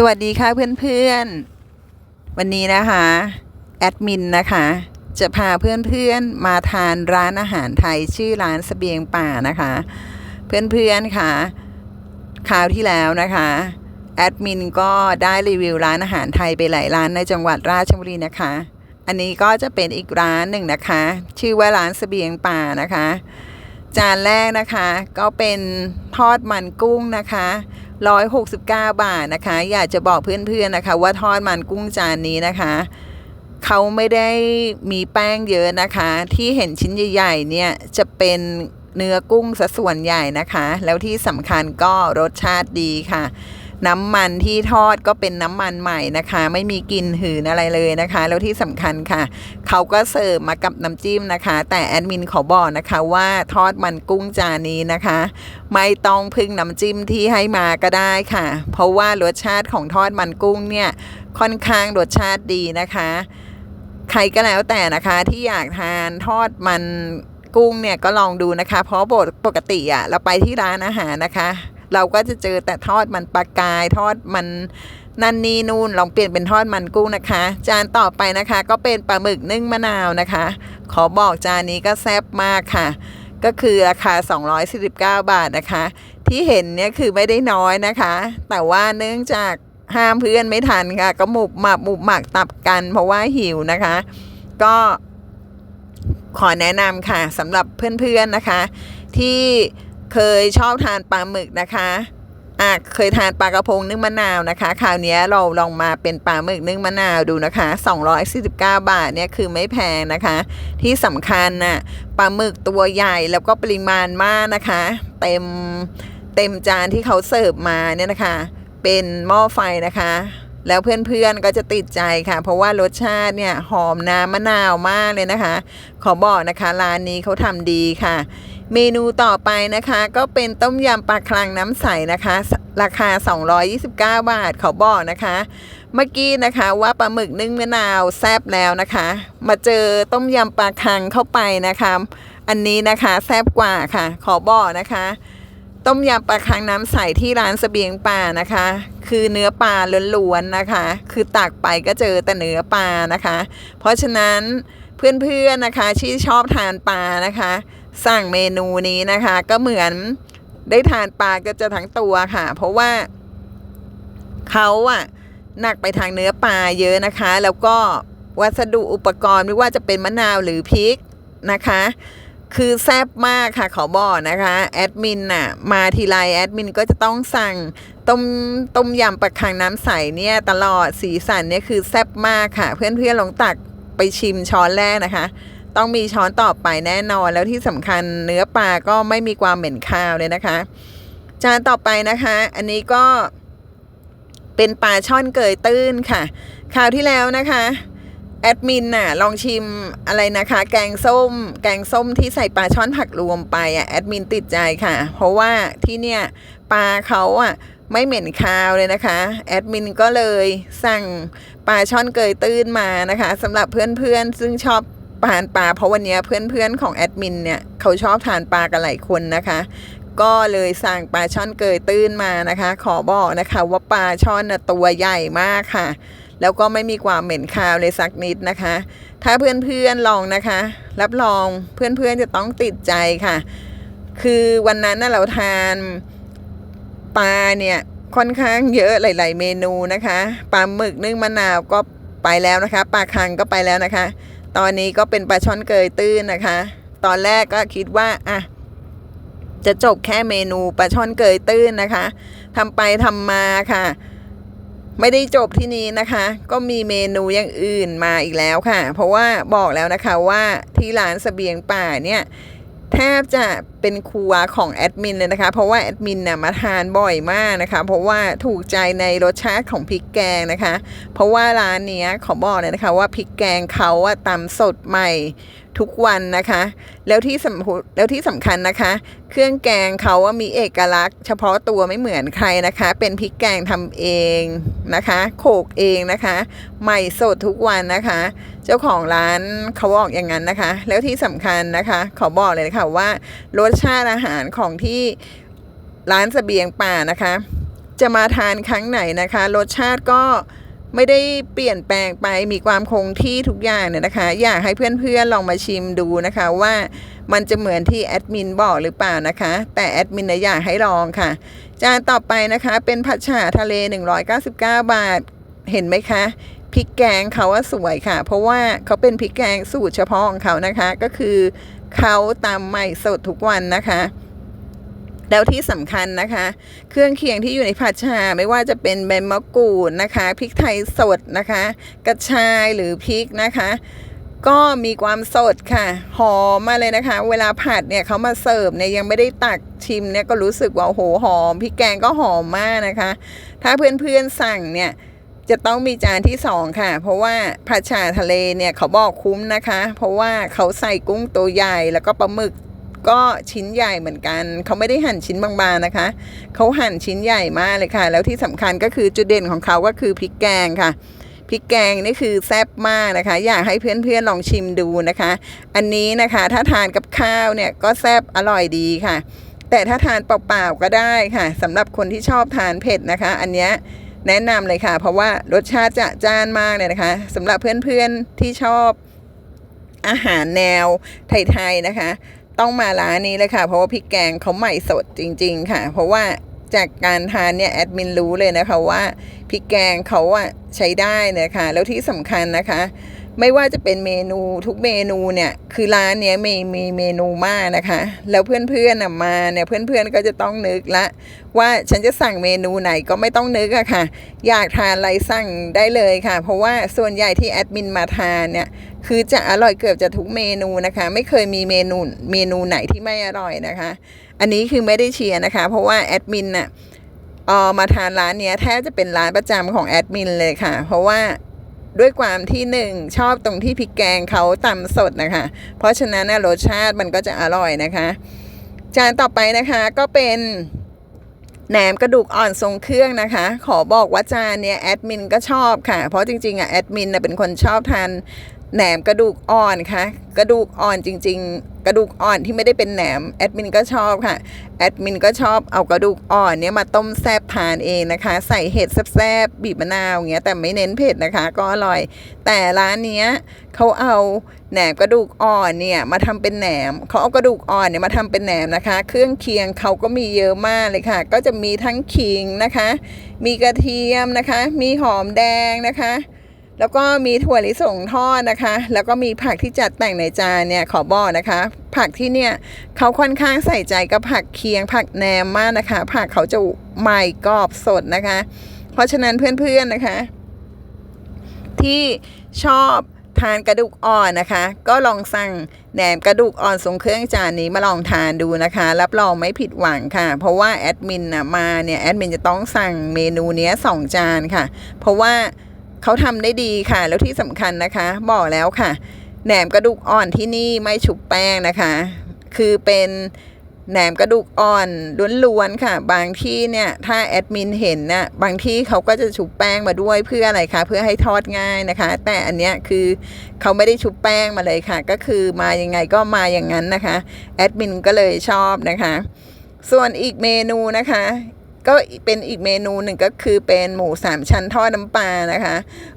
สวัสดีค่ะเพื่อนๆ วันนี้นะคะแอดมินนะคะ จะพาเพื่อนๆมาทานร้านอาหารไทยชื่อร้านเสบียงป่านะคะ เพื่อนๆค่ะคราวที่แล้วนะคะแอดมินก็ได้รีวิวร้านอาหารไทยไปหลายร้านในจังหวัดราชบุรีนะคะ อันนี้ก็จะเป็นอีกร้านหนึ่งนะคะ ชื่อว่าร้านเสบียงป่านะคะ จานแรกนะคะ ก็เป็นทอดมันกุ้งนะคะ 169 บาทนะคะ อยากจะบอกเพื่อนๆนะคะ ว่าทอดมันกุ้งจานนี้นะคะเขาไม่ได้มีแป้งเยอะนะคะ ที่เห็นชิ้นใหญ่ๆเนี่ยจะเป็นเนื้อกุ้งสะส่วนใหญ่นะคะ แล้วที่สำคัญก็รสชาติดีค่ะ น้ำมันที่ทอดก็เป็นน้ำมันใหม่นะคะ ไม่มีกลิ่นหืนอะไรเลยนะคะ แล้วที่สำคัญค่ะ เขาก็เสิร์ฟมากับน้ำจิ้มนะคะ แต่แอดมินขอบอกนะคะว่าทอดมันกุ้งจานนี้นะคะ ไม่ต้องพึ่งน้ำจิ้มที่ให้มาก็ได้ค่ะ เพราะว่ารสชาติของทอดมันกุ้งเนี่ยค่อนข้างรสชาติดีนะคะ ใครก็แล้วแต่นะคะที่อยากทานทอดมันกุ้งเนี่ยก็ลองดูนะคะ เพราะปกติอะเราไปที่ร้านอาหารนะคะ เราก็จะเจอแต่ทอดมันปลากายทอดมันนั่นนี่นู่นลองเปลี่ยนเป็นทอดมันกุ้งนะคะ จานต่อไปนะคะก็เป็นปลาหมึกนึ่งมะนาวนะคะ ขอบอกจานนี้ก็แซ่บมากค่ะ ก็คือราคา 249 บาทนะคะ ที่เห็นเนี่ยคือไม่ได้น้อยนะคะ แต่ว่าเนื่องจากห้ามเพื่อนไม่ทันค่ะ ก็หมุบหมับหมุบหมักตับกัน เพราะว่าหิวนะคะ ก็ขอแนะนำค่ะสำหรับเพื่อนๆนะคะ ที่ เคยชอบทานปลาหมึกนะคะอะเคยทานปลากระพงนึ่งมะนาวนะคะ คราวนี้เราลองมาเป็นปลาหมึกนึ่งมะนาวดูนะคะ 249 บาทเนี่ยคือไม่แพงนะคะ ที่สำคัญน่ะปลาหมึกตัวใหญ่แล้วก็ปริมาณมากนะคะ เต็มเต็มจานที่เขาเสิร์ฟมาเนี่ยนะคะ เป็นหม้อไฟนะคะ แล้วเพื่อนๆก็จะติดใจค่ะ เพราะว่ารสชาติเนี่ยหอมน้ำมะนาวมากเลยนะคะ ขอบอกนะคะร้านนี้เขาทำดีค่ะ เมนูต่อไปนะคะ ก็เป็นต้มยำปลาคลังน้ำใสนะคะ ราคา 229 บาทเขาบอกนะคะ เมื่อกี้นะคะว่าปลาหมึกนึ่งมะนาวแซบแล้วนะคะ มาเจอต้มยำปลาคังเข้าไปนะคะ อันนี้นะคะแซบกว่าค่ะ ขอบอกนะคะ ต้มยำปลาคังน้ำใสที่ร้านเสบียงป่านะคะ คือเนื้อปลาล้วนๆนะคะ คือตักไปก็เจอแต่เนื้อปลานะคะ เพราะฉะนั้นเพื่อนๆนะคะที่ชอบทานปลานะคะ สั่งเมนูนี้นะคะ ก็เหมือนได้ทานปลาก็จะทั้งตัวค่ะ เพราะว่าเขาอะหนักไปทางเนื้อปลาเยอะนะคะ แล้วก็วัสดุอุปกรณ์ไม่ว่าจะเป็นมะนาวหรือพริกนะคะ คือแซ่บมากค่ะขอบอกนะคะ แอดมินน่ะมาทีไรแอดมินก็จะต้องสั่งต้มต้มยำปลาคังน้ำใสเนี่ยตลอดสีสันเนี่ยคือแซ่บมากค่ะ เพื่อนๆลองตักไปชิมช้อนแรกนะคะ ต้องมีช้อนต่อไปแน่นอน แล้วที่สำคัญเนื้อปลาก็ไม่มีความเหม็นคาวเลยนะคะ จานต่อไปนะคะ อันนี้ก็เป็นปลาช่อนเกยตื้นค่ะคราวที่แล้วนะคะแอดมินน่ะลองชิมอะไรนะคะ แกงส้ม แกงส้มที่ใส่ปลาช่อนผักรวมไปอะแอดมินติดใจค่ะ เพราะว่าที่เนี่ยปลาเขาอะไม่เหม็นคาวเลยนะคะแอดมินก็เลยสั่งปลาช่อนเกยตื้นมานะคะสำหรับเพื่อนๆ ซึ่งชอบ ทานปลาเพราะวันนี้เพื่อนๆของแอดมินเนี่ยเขาชอบทานปลากันหลายคนนะคะ ก็เลยสั่งปลาช่อนเกยตื้นมานะคะ ขอบอกนะคะว่าปลาช่อนนะตัวใหญ่มากค่ะ แล้วก็ไม่มีความเหม็นคาวเลยสักนิดนะคะ ถ้าเพื่อนๆลองนะคะ รับรองเพื่อนๆจะต้องติดใจค่ะ คือวันนั้นนะเราทานปลาเนี่ยค่อนข้างเยอะหลาย ๆ เมนูนะคะปลาหมึกนึ่งมะนาวก็ไปแล้วนะคะปลาคังก็ไปแล้วนะคะ ตอนนี้ก็เป็นปลาช่อนเกยตื้นนะคะ ตอนแรกก็คิดว่าอะจะจบแค่เมนูปลาช่อนเกยตื้นนะคะทำไปทำมาค่ะ ไม่ได้จบที่นี้นะคะ ก็มีเมนูอย่างอื่นมาอีกแล้วค่ะ เพราะว่าบอกแล้วนะคะว่าที่ร้านเสบียงป่าเนี่ย แทบจะเป็นครัวของแอดมินเลยนะคะ เพราะว่าแอดมินน่ะมาทานบ่อยมากนะคะ เพราะว่าถูกใจในรสชาติของพริกแกงนะคะ เพราะว่าร้านเนี้ยขอบอกเลยนะคะว่าพริกแกงเขาอะตำสดใหม่ ทุกวันนะคะ แล้วที่สำแล้วที่สำคัญนะคะ เครื่องแกงเขาว่ามีเอกลักษณ์ เฉพาะตัวไม่เหมือนใครนะคะ เป็นพริกแกงทำเองนะคะ โขกเองนะคะ ใหม่สดทุกวันนะคะ เจ้าของร้านเขาบอกอย่างนั้นนะคะ แล้วที่สำคัญนะคะขอบอกเลยนะคะว่ารสชาติอาหารของที่ร้านเสบียงป่านะคะ จะมาทานครั้งไหนนะคะ รสชาติก็ ไม่ได้เปลี่ยนแปลงไปมีความคงที่ทุกอย่างเนี่ยนะคะ อยากให้เพื่อนๆลองมาชิมดูนะคะว่ามันจะเหมือนที่แอดมินบอกหรือเปล่านะคะ แต่แอดมินอยากให้ลองค่ะ จานต่อไปนะคะเป็นผัดฉ่าทะเล 199 บาทเห็นไหมคะพริกแกงเขาว่าสวยค่ะ เพราะว่าเขาเป็นพริกแกงสูตรเฉพาะของเขานะคะ ก็คือเขาตำใหม่สดทุกวันนะคะ แล้วที่สำคัญนะคะ เครื่องเคียงที่อยู่ในผัดชาไม่ว่าจะเป็นใบมะกรูดนะคะพริกไทยสดนะคะ กระชายหรือพริกนะคะ ก็มีความสดค่ะหอมมาเลยนะคะ เวลาผัดเนี่ยเขามาเสิร์ฟเนี่ยยังไม่ได้ตักชิมเนี่ยก็รู้สึกว่าโอ้โหหอมพริกแกงก็หอมมากนะคะ ถ้าเพื่อนๆสั่งเนี่ยจะต้องมีจานที่สองค่ะ เพราะว่าผัดฉ่าทะเลเนี่ยเขาบอกคุ้มนะคะ เพราะว่าเขาใส่กุ้งตัวใหญ่แล้วก็ปลาหมึก ก็ชิ้นใหญ่เหมือนกัน เขาไม่ได้หั่นชิ้นบางๆนะคะ เขาหั่นชิ้นใหญ่มากเลยค่ะ แล้วที่สำคัญก็คือจุดเด่นของเขาก็คือพริกแกงค่ะพริกแกงนี่คือแซ่บมากนะคะ อยากให้เพื่อนๆลองชิมดูนะคะ อันนี้นะคะถ้าทานกับข้าวเนี่ยก็แซ่บอร่อยดีค่ะ แต่ถ้าทานเปล่าๆก็ได้ค่ะสำหรับคนที่ชอบทานเผ็ดนะคะ อันเนี้ยแนะนำเลยค่ะ เพราะว่ารสชาติจะจานมากเลยนะคะสำหรับเพื่อนๆที่ชอบอาหารแนวไทยๆนะคะ ต้องมาร้านนี้เลยค่ะ เพราะว่าพริกแกงเขาใหม่สดจริง ๆ ค่ะ เพราะว่าจากการทานเนี่ยแอดมินรู้เลยนะคะว่าพริกแกงเขาอะใช้ได้เลยค่ะแล้วที่สำคัญนะคะ ไม่ว่าจะเป็นเมนูทุกเมนูเนี่ยคือร้านเนี้ยมีมีเมนูมากนะคะ แล้วเพื่อนๆมาเนี่ยเพื่อนๆก็จะต้องนึกละ ว่าฉันจะสั่งเมนูไหนก็ไม่ต้องนึกอะค่ะ อยากทานอะไรสั่งได้เลยค่ะ เพราะว่าส่วนใหญ่ที่แอดมินมาทานเนี่ยคือจะอร่อยเกือบจะทุกเมนูนะคะ ไม่เคยมีเมนูเมนูไหนที่ไม่อร่อยนะคะ อันนี้คือไม่ได้เชียร์นะคะ เพราะว่าแอดมินน่ะเออมาทานร้านเนี้ยแทบจะเป็นร้านประจำของแอดมินเลยค่ะ เพราะว่า ด้วยความที่หนึ่งชอบตรงที่พริกแกงเขาตำสดนะคะ เพราะฉะนั้นนะรสชาติมันก็จะอร่อยนะคะ จานต่อไปนะคะก็เป็นแหนมกระดูกอ่อนทรงเครื่องนะคะ ขอบอกว่าจานเนี้ยแอดมินก็ชอบค่ะ เพราะจริงๆอะแอดมินเป็นคนชอบทาน แหนมกระดูกอ่อนค่ะกระดูกอ่อนจริง ๆ กระดูกอ่อนที่ไม่ได้เป็นแหนมแอดมินก็ชอบค่ะแอดมินก็ชอบเอากระดูกอ่อนเนี้ยมาต้มแซบทานเองนะคะ ใส่เห็ดแซบๆบีบมะนาวอย่างเงี้ยแต่ไม่เน้นเผ็ดนะคะ ก็อร่อย แต่ร้านเนี้ยเขาเอาแหนมกระดูกอ่อนเนี่ยมาทำเป็นแหนมเขาเอากระดูกอ่อนเนี่ยมาทำเป็นแหนมนะคะ เครื่องเคียงเขาก็มีเยอะมากเลยค่ะ ก็จะมีทั้งขิงนะคะ มีกระเทียมนะคะ มีหอมแดงนะคะ แล้วก็มีถั่วลิสงทอดนะคะ แล้วก็มีผักที่จัดแต่งในจานเนี่ยขอบอกนะคะ ผักที่เนี่ยเขาค่อนข้างใส่ใจกับผักเคียง ผักแหนมมากนะคะ ผักเขาจะใหม่กรอบสดนะคะ เพราะฉะนั้นเพื่อนๆนะคะ ที่ชอบทานกระดูกอ่อนนะคะ ก็ลองสั่งแหนมกระดูกอ่อนทรงเครื่องจานนี้มาลองทานดูนะคะ รับรองไม่ผิดหวังค่ะ เพราะว่าแอดมินนะมาเนี่ยแอดมินจะต้องสั่งเมนูเนี้ยสองจานค่ะ เพราะว่า เขาทำได้ดีค่ะ แล้วที่สำคัญนะคะ บอกแล้วค่ะ แหนมกระดูกอ่อนที่นี่ไม่ชุบแป้งนะคะ คือเป็นแหนมกระดูกอ่อนล้วนๆค่ะ บางที่เนี่ยถ้าแอดมินเห็นน่ะบางที่เขาก็จะชุบแป้งมาด้วยเพื่ออะไรคะเพื่อให้ทอดง่ายนะคะ แต่อันเนี้ยคือเขาไม่ได้ชุบแป้งมาเลยค่ะ ก็คือมายังไงก็มาอย่างนั้นนะคะแอดมินก็เลยชอบนะคะ ส่วนอีกเมนูนะคะ ก็เป็นอีกเมนูหนึ่งก็คือเป็นหมูสามชั้นทอดน้ำปลานะคะ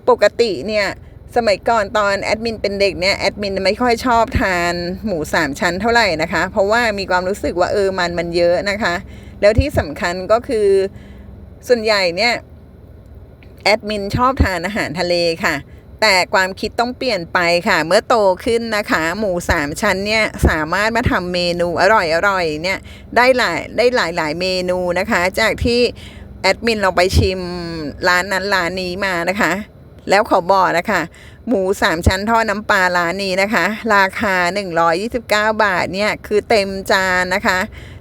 ปกติเนี่ยสมัยก่อนตอนแอดมินเป็นเด็กเนี่ยแอดมินไม่ค่อยชอบทานหมูสามชั้นเท่าไหร่นะคะ เพราะว่ามีความรู้สึกว่าเออมันมันเยอะนะคะ แล้วที่สำคัญก็คือส่วนใหญ่เนี่ยแอดมินชอบทานอาหารทะเลค่ะ แต่ความคิดต้องเปลี่ยนไปค่ะ เมื่อโตขึ้นนะคะ หมูสามชั้นเนี่ยสามารถมาทำเมนูอร่อยอร่อยเนี่ยได้หลายได้หลายหลายเมนูนะคะ จากที่แอดมินเราไปชิมร้านนั้นร้านนี้มานะคะ แล้วขอบอกนะคะ หมูสามชั้นทอดน้ำปลาร้านนี้นะคะ ราคา 129 บาทเนี่ยคือเต็มจานนะคะ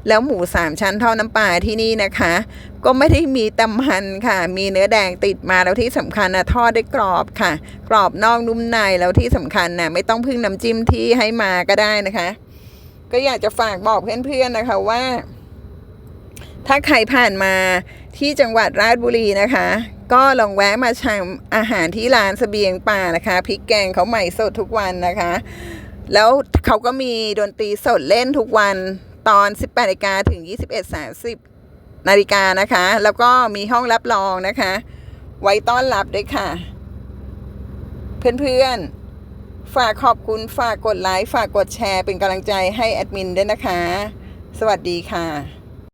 แล้วหมูสามชั้นทอดน้ำปลาที่นี่นะคะ ก็ไม่ได้มีต่มันค่ะ มีเนื้อแดงติดมาแล้วที่สำคัญนะทอดได้กรอบค่ะ กรอบนอกนุ่มในแล้วที่สำคัญนะไม่ต้องพึ่งน้ำจิ้มที่ให้มาก็ได้นะคะ ก็อยากจะฝากบอกเพื่อนๆนะคะว่า ถ้าใครผ่านมาที่จังหวัดราชบุรีนะคะ ก็ลองแวะมาชิมอาหารที่ร้านเสบียงป่านะคะพริกแกงเขาใหม่สดทุกวันนะคะ แล้วเขาก็มีดนตรีสดเล่นทุกวันตอน 18นาฬิกาถึง 21.30นาฬิกานะคะ แล้วก็มีห้องรับรองนะคะ ไว้ต้อนรับด้วยค่ะ เพื่อนๆ ฝากขอบคุณฝากกดไลค์ ฝากกดแชร์เป็นกำลังใจให้แอดมินด้วยนะคะ สวัสดีค่ะ